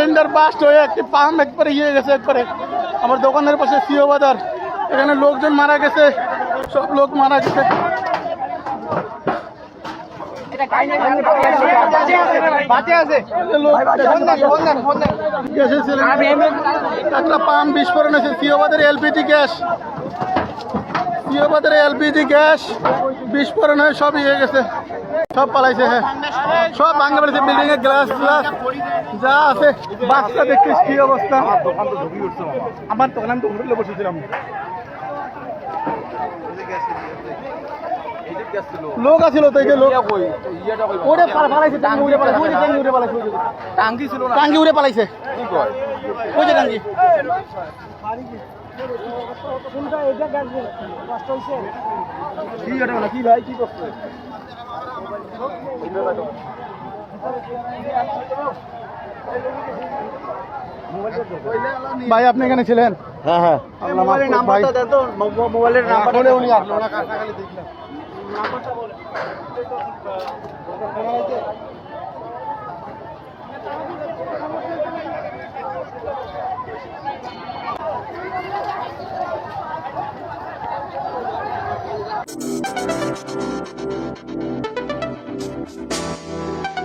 Cylinder burst হয়ে একটি pump একবারে ইয়ে গেছে একবারে আমার দোকানের পাশে সিও বাজার। এখানে লোকজন মারা গেছে। সব লোক মারা গেছে। পাম্প হয়েছে। গ্যাস। LPG gas. হয়ে সব ইয়ে গেছে। সব পালাইছে হ্যাঁ। সব ভাঙা পড়েছে বিল্ডিং এর গ্লাস গ্লাস যা আছে। বাচ্চা দেখছিস কি অবস্থা। আমার দোকান আমি তো হোটেলে বসেছিলাম লোক আছিল তো এই লোক। ওরে পালাইছে টাঙ্গি উড়ে পালাইছে ওই টাঙ্গি উড়ে পালাইছে। টাঙ্কি ছিল না। টাঙ্গি উড়ে পালাইছে। কি কয়? ওই যে টাঙ্গি। কি এটা না কি ভাই কি করছে? ভাই আপনি এখানে ছিলেন? হ্যাঁ হ্যাঁ। মোবাইলের বলে Thank you. Música